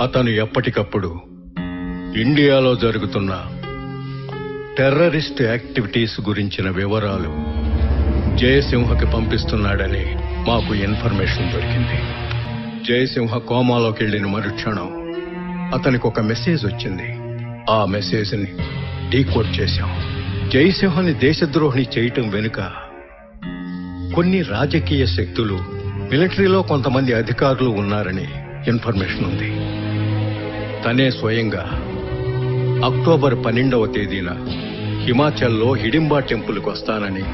అతను ఎప్పటికప్పుడు ఇండియాలో జరుగుతున్న టెర్రరిస్ట్ యాక్టివిటీస్ గురించిన వివరాలు జయసింహకి పంపిస్తున్నాడని మాకు ఇన్ఫర్మేషన్ దొరికింది. జయసింహ కోమాలోకి వెళ్ళిన మరుక్షణం అతనికి ఒక మెసేజ్ వచ్చింది. ఆ మెసేజ్ని డీకోడ్ చేశాం. జయసింహని దేశద్రోహిణి చేయటం వెనుక కొన్ని రాజకీయ శక్తులు మిలిటరీలో కొంతమంది అధికారులు ఉన్నారని ఇన్ఫర్మేషన్ ఉంది. తనే స్వయంగా అక్టోబర్ పన్నెండవ తేదీన హిమాచల్లో హిడింబా టెంపుల్కి వస్తానని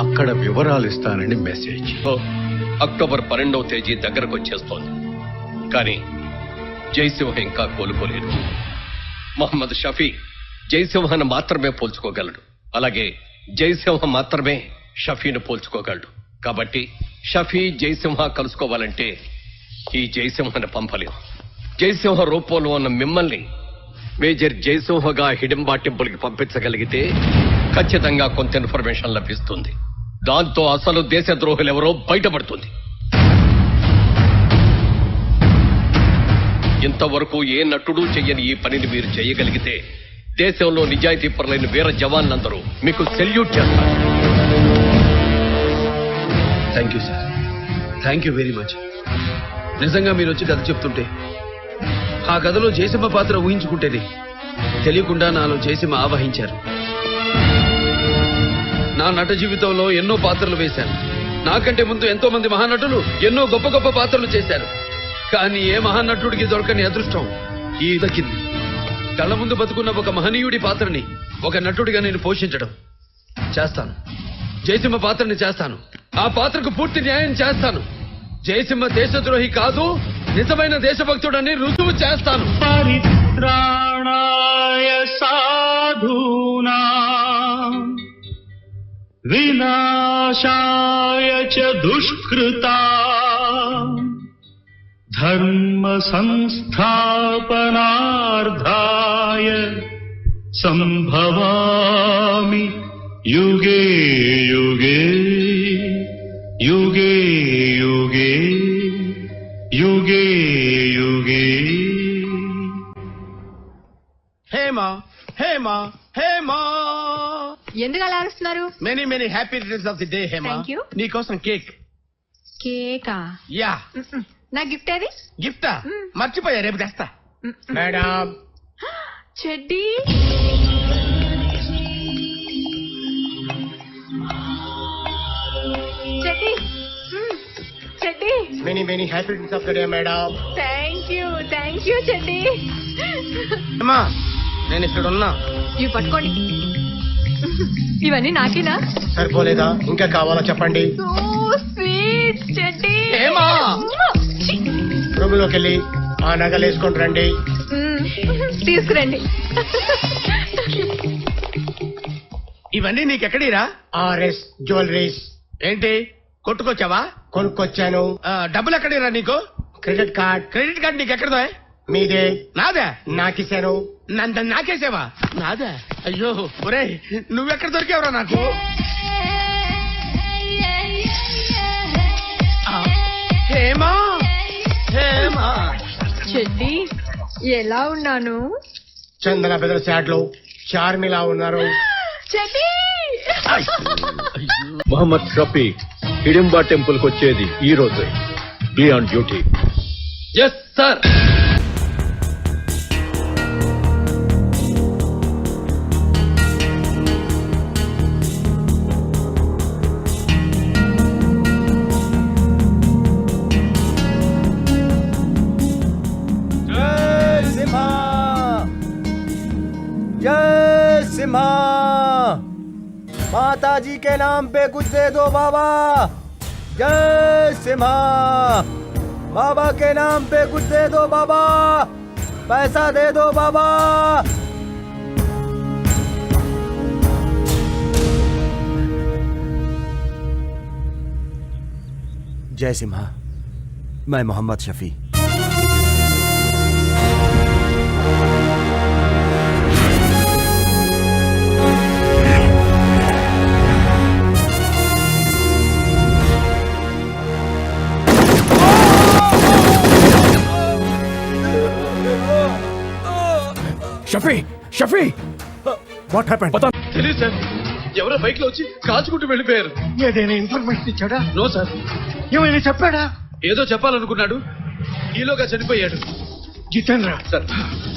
అక్కడ వివరాలు ఇస్తానని మెసేజ్. అక్టోబర్ పన్నెండవ తేదీ దగ్గరకు వచ్చేస్తోంది. కానీ జయసింహ ఇంకా కోలుకోలేదు. మహమ్మద్ షఫీ జయసింహను మాత్రమే పోల్చుకోగలడు. అలాగే జయసింహ మాత్రమే షఫీని పోల్చుకోగలడు. కాబట్టి షఫీ జయసింహ కలుసుకోవాలంటే ఈ జయసింహను పంపలేదు జయసింహ రూపంలో ఉన్న మిమ్మల్ని మేజర్ జయసింహగా హిడింబా టెంపుల్కి పంపించగలిగితే ఖచ్చితంగా కొంత ఇన్ఫర్మేషన్ లభిస్తుంది. దాంతో అసలు దేశద్రోహులు ఎవరో బయటపడుతుంది. ఇంతవరకు ఏ నటుడు చెయ్యని ఈ పనిని మీరు చేయగలిగితే దేశంలో నిజాయితీ పరులైన వీర జవాన్లందరూ మీకు సెల్యూట్ చేస్తారు. Thank you sir. Thank you very much. నిజంగా మీరు వచ్చి కథ చెప్తుంటే ఆ కథలో జయసింహ పాత్ర ఊహించుకుంటేనే తెలియకుండా నాలో జయసింహ ఆవహించారు. నా నట జీవితంలో ఎన్నో పాత్రలు వేశాను. నాకంటే ముందు ఎంతో మంది మహానటులు ఎన్నో గొప్ప గొప్ప పాత్రలు చేశారు. కానీ ఏ మహానటుడికి దొరకని అదృష్టం ఈ దక్కింది. కళ్ళ ముందు బతుకున్న ఒక మహనీయుడి పాత్రని ఒక నటుడిగా నేను పోషించడం చేస్తాను. జయసింహ పాత్రని చేస్తాను. ఆ పాత్రకు పూర్తి న్యాయం చేస్తాను. జయసింహ దేశద్రోహి కాదు నిజమైన దేశభక్తుడని రుజువు చేస్తాను. పరిత్రాణాయ సాధూనా. వినాశాయ చ दुष्कृता ధర్మ సంస్థాపనార్థాయ సంభవామి యుగే యుగే యుగే యుగే. యుగే యుగే హేమా హేమా హేమా ఎందుకు అలా అరుస్తున్నారు? Many many happy returns of the day Hema Thank you. నీకోసం కేక్. కేకా? యా. నా గిఫ్ట్ ఏది? గిఫ్టా? మర్చిపోయా రేపు తెస్తా. Madam. చెడ్డీ. Many many happy returns of the day madam thank you thank you చెడ్డీ అమ్మా నేను ఇక్కడ ఉన్నా ఇవి పట్టుకోండి. ఇవన్నీ నాకేనా? సరిపోలేదా? ఇంకా కావాలా చెప్పండి? సో స్వీట్ చెడ్డీ ఏమా? ఛీ. రూమ్లోకి వెళ్ళి ఆ నగలు వేసుకొని రండి. తీసుకురండి. ఇవన్నీ నీకెక్కడిరా? RS jewelleries. ఏంటి? కొట్టుకొచ్చావా? కొనుక్కొచ్చాను. డబ్బులు ఎక్కడిరా నీకు? Credit card. క్రెడిట్ కార్డ్ నీకు ఎక్కడదో మీదే. నాదే? నాకిసాను నంద నాకేసావా? నాదే? అయ్యో ఒరే నువ్వెక్కడ దొరికావురా నాకు? ఆ, హేమా హేమా. చెడ్డీ ఎలా ఉన్నాను? చందన పెద్ద శాట్లు చార్మిలా ఉన్నారు. చెడ్డీ మహమ్మద్ షఫీ హిడింబా టెంపుల్కి వచ్చేది ఈ రోజే. Be on duty yes sir Mata ji के नाम पे कुछ दे दो बाबा। जय सिम्हा। बाबा के नाम पे कुछ दे दो बाबा। पैसा दे दो बाबा। जय सिम्हा। मैं मोहम्मद शफी। షఫీ! వాట్ హ్యాపెండ్ తెలియదు సార్. ఎవరో బైక్లో వచ్చి కాల్చుకుంటూ వెళ్ళిపోయారు. ఏదైనా ఇన్ఫర్మేషన్ ఇచ్చాడా? No sir. ఏమైనా చెప్పాడా? ఏదో చెప్పాలనుకున్నాడు. ఈలోగా చనిపోయాడు. జితేంద్ర సార్.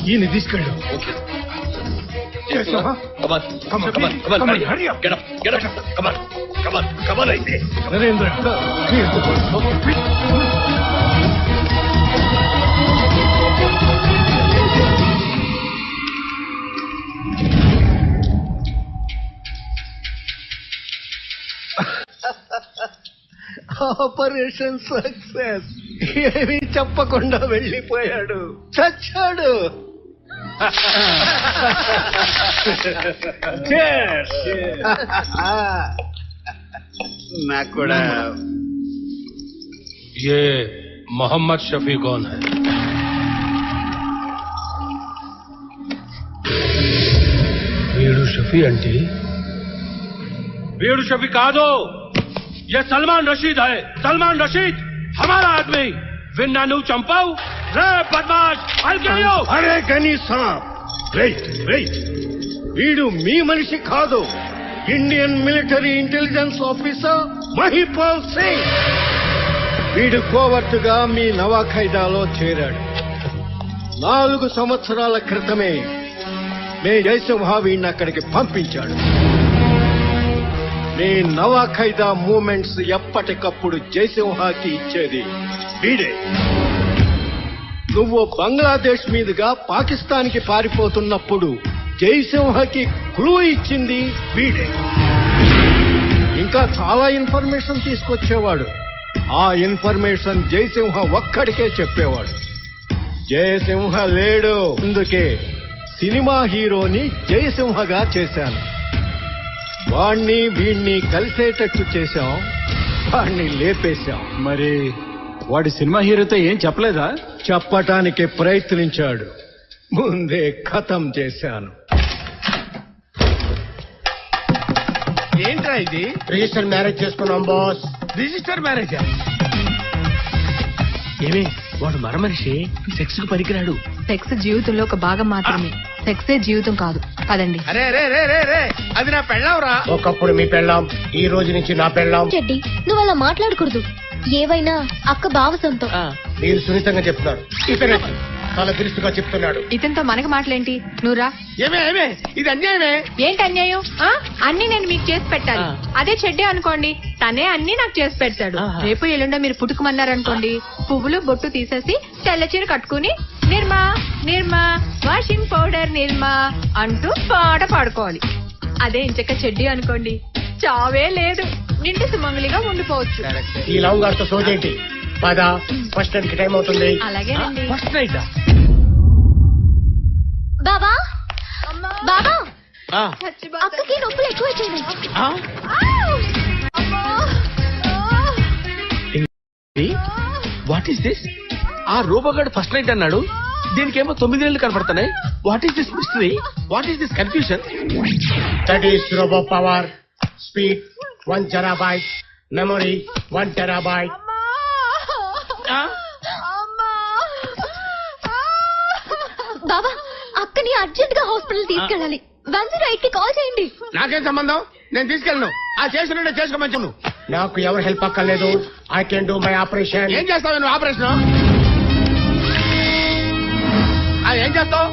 ఈయన తీసుకెళ్ళు. ఓకే. చేస్తావా? Come on, Come on, come on, come on, come on, hurry. hurry up. Get up, get up, come on, come on, come on, అయితే. Narendra operation success. ఏమి చెప్పకుండా వెళ్ళిపోయాడు. చచ్చాడు. నాకు కూడా ఏ మొహమ్మద్ షఫీ కోన్ హై. వీడు షఫీ అంటే? వీడు షఫీ కాదు. ये सलमान रशीद है सलमान रशीद हमारा आदमी విన్నా నువ్వు చంపావు రే బద్మాష్ అల్కేయో అరే కనీసం వెయిట్ వెయిట్ వీడు మీ మనిషి కాదు Indian military intelligence officer Mahipal Singh వీడు కోవర్టుగా మీ నవాఖైదాలో చేరాడు నాలుగు సంవత్సరాల క్రితమే మే జయసింహ వీడిని అక్కడికి పంపించాడు మీ నవాఖైదా మూమెంట్స్ ఎప్పటికప్పుడు జయసింహాకి ఇచ్చేది. వీడే. నువ్వు బంగ్లాదేశ్ మీదుగా పాకిస్తాన్కి పారిపోతున్నప్పుడు జైసింహకి క్లూ ఇచ్చింది వీడే. ఇంకా చాలా ఇన్ఫర్మేషన్ తీసుకొచ్చేవాడు. ఆ ఇన్ఫర్మేషన్ జయసింహ ఒక్కడికే చెప్పేవాడు. జయసింహ లేడు. అందుకే సినిమా హీరోని జయసింహగా చేశాను. వాణ్ణి వీణ్ణి కలిసేటట్టు చేశాం. వాణ్ణి లేపేశాం. మరి వాడి సినిమా హీరోతో ఏం చెప్పలేదా? చెప్పటానికి ప్రయత్నించాడు. ముందే ఖతం చేశాను. ఏంట్రా ఇది? రిజిస్టర్ మ్యారేజ్ చేసుకున్నాం బాస్ రిజిస్టర్ మ్యారేజ్ ఏమి వాడు మరమనిషి సెక్స్కు పనికిరాడు సెక్స్ జీవితంలో ఒక భాగం మాత్రమే. సెక్సే జీవితం కాదు. పదండి. అరే రే రే రే రే అది నా పెళ్ళావురా ఒకప్పుడు మీ పెళ్ళాం ఈ రోజు నుంచి నా పెళ్ళాం. చెడ్డి నువ్వు అలా మాట్లాడకూడదు. ఏవైనా అక్క బావ సొంతం. మీరు సున్నితంగా చెప్తున్నారు. ఇతనే చాలా తెలుసుగా చెప్తున్నాడు. ఇతనితో మనకి మాటలేంటి? నువ్వురా ఏమే ఏమే? ఇది అన్యాయమే? ఏంటి అన్యాయం? ఆ? అన్ని నేను మీకు చేసి పెట్టాలి. అదే చెడ్డే అనుకోండి. తనే అన్ని నాకు చేసి పెడతాడు. రేపు ఎల్లుండో మీరు పుట్టుకుమన్నారనుకోండి. పువ్వులు బొట్టు తీసేసి తెల్ల చీర కట్టుకుని నిర్మా. నిర్మా వాషింగ్ పౌడర్ నిర్మా అంటూ పాట పాడుకోవాలి. అదే ఇంచక్క చెడ్డి అనుకోండి. చావే లేదు. నిండు సుమంగలిగా ఉండిపోవచ్చు. ఈ లవ్ గారితో సోదేంటి పద ఫస్ట్కి టైం అవుతుంది. అలాగేనండి. ఫస్ట్ నైట్ బాబా? బాబా. అక్కకి నొప్పులు ఎక్కువైపోయింది వాట్ ఈస్ దిస్ ఆ రూపగాడు ఫస్ట్ నైట్ అన్నాడు. దీనికేమో తొమ్మిది నెలలు కనపడుతున్నాయి what is this mystery what is this confusion that is robo power speed one terabyte memory one terabyte బాబా అక్కని అర్జెంట్గా హాస్పిటల్ తీసుకెళ్ళాలి. వన్ జీరో ఎయిట్కి కాల్ చేయండి. నాకేం సంబంధం? నేను తీసుకెళ్ళను. ఆ చేసుకుంటే చేసుకోమని నాకు ఎవరు హెల్ప్ అక్కర్లేదు. I can do my operation ఏం చేస్తావు నువ్వు? ఆపరేషన్ ఏం చేస్తావు?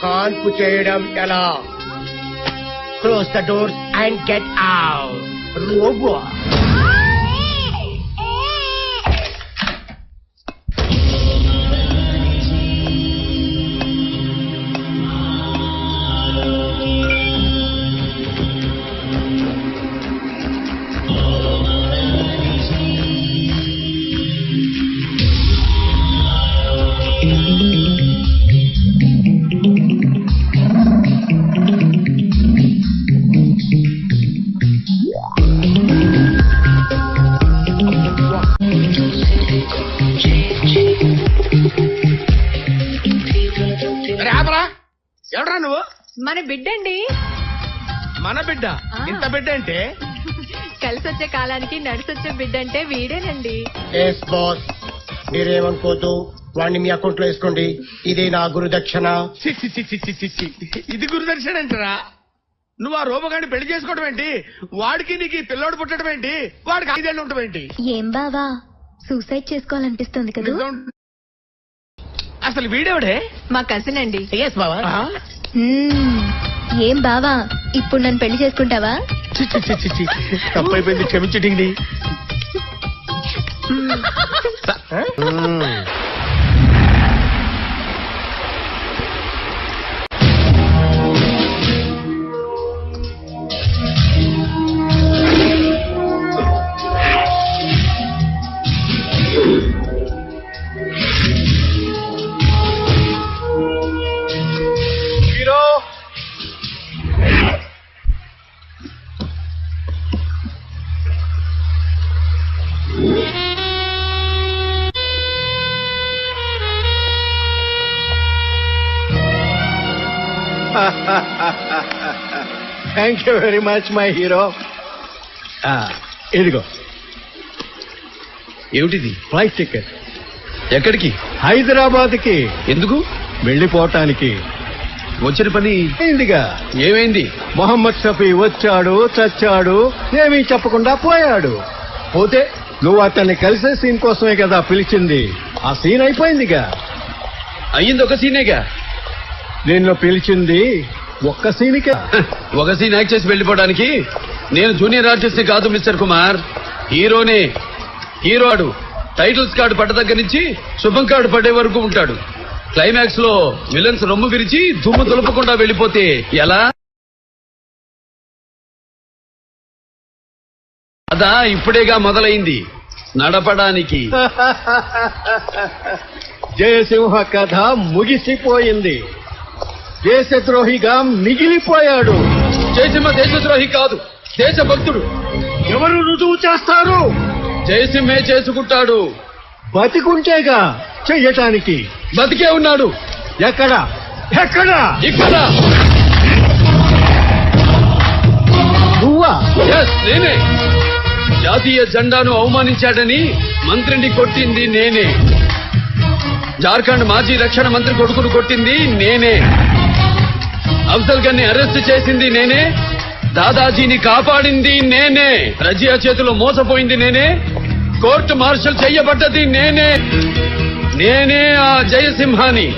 కాన్పు చేయడం ఎలా? Close the doors and get out robo ఎవడ్రా నువ్వు? మన బిడ్డండి. మన బిడ్డ? ఇంత బిడ్డ అంటే? కలిసి వచ్చే కాలానికి నడిసొచ్చే బిడ్డ అంటే వీడేనండి. ఎస్ బాస్ మీరేమనుకోద్దు? వాడిని మీ అకౌంట్లో వేసుకోండి. ఇదే నా గురుదక్షిణ. చి, చి, చి, చి, చి, చి, చి. ఇది గురుదర్శన్ అంటారా? నువ్వు ఆ రూపగాన్ని పెళ్ళి చేసుకోవడం ఏంటి? వాడికి నీకు ఈ పిల్లోడు పుట్టడం ఏంటి? వాడికి ఐదేళ్ళు ఉండటం ఏంటి? ఏం బావా? సూసైడ్ చేసుకోవాలనిపిస్తుంది కదా. నిజం. అసలు వీడేవిడే? మా కజిన్ అండి. ఎస్ బావా. మ్మ్. ఏం బావా? ఇప్పుడు నన్ను పెళ్ళి చేసుకుంటావా? చి, చి, చి, thank you very much my hero ఇదిగో. ఏమిటిది? ఫ్లైట్ టికెట్ ఎక్కడికి? హైదరాబాద్కి ఎందుకు? వెళ్ళిపోవటానికి. వచ్చిన పని అయిందిగా. ఏమైంది? మొహమ్మద్ షఫీ వచ్చాడు చచ్చాడు ఏమీ చెప్పకుండా పోయాడు. పోతే నువ్వు అతన్ని కలిసే సీన్ కోసమే కదా పిలిచింది. ఆ సీన్ అయిపోయిందిగా. అయ్యింది ఒక సీనేగా? నిన్ను పిలిచింది ఒక్క సీన్కే. ఒక సీన్ యాక్ట్ చేసి వెళ్ళిపోవడానికి నేను జూనియర్ ఆర్టిస్ట్ కాదు మిస్టర్ కుమార్. హీరోనే. హీరోడు. టైటిల్స్ కార్డు పడ్డ దగ్గర నుంచి శుభం కార్డు పడే వరకు ఉంటాడు. క్లైమాక్స్లో విలన్స్ రొమ్ము విరిచి దుమ్ము దులపకుండా వెళ్ళిపోతే ఎలా? అదా ఇప్పుడేగా మొదలైంది. నడపడానికి. జయసింహ కథ ముగిసిపోయింది. దేశద్రోహిగా మిగిలిపోయాడు. జయసింహ దేశద్రోహి కాదు దేశభక్తుడు. ఎవరు రుజువు చేస్తారు? జయసింహే చేసుకుంటాడు. బతికుంటేగా చెయ్యటానికి. బతికే ఉన్నాడు. ఎక్కడ? ఎక్కడ? ఇక్కడ. నువ్వా? నేనే. జాతీయ జెండాను అవమానించాడని మంత్రిని కొట్టింది నేనే. జార్ఖండ్ మాజీ రక్షణ మంత్రి కొడుకును కొట్టింది నేనే. అఫ్జల్ గన్ని అరెస్ట్ చేసింది నేనే. దాదాజీని కాపాడింది నేనే. రజియా చేతిలో మోసపోయింది నేనే. కోర్టు మార్షల్ చెయ్యబడ్డది నేనే. నేనే ఆ జయసింహాని.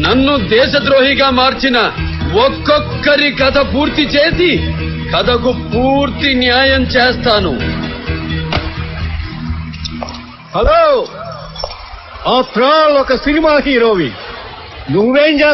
నన్ను దేశద్రోహిగా మార్చిన ఒక్కొక్కరి కథ పూర్తి చేసి కథకు పూర్తి న్యాయం చేస్తాను. హలో ఆఫ్టర్ ఆల్ ఒక సినిమా హీరోవి. నువ్వేం చేస్తావు?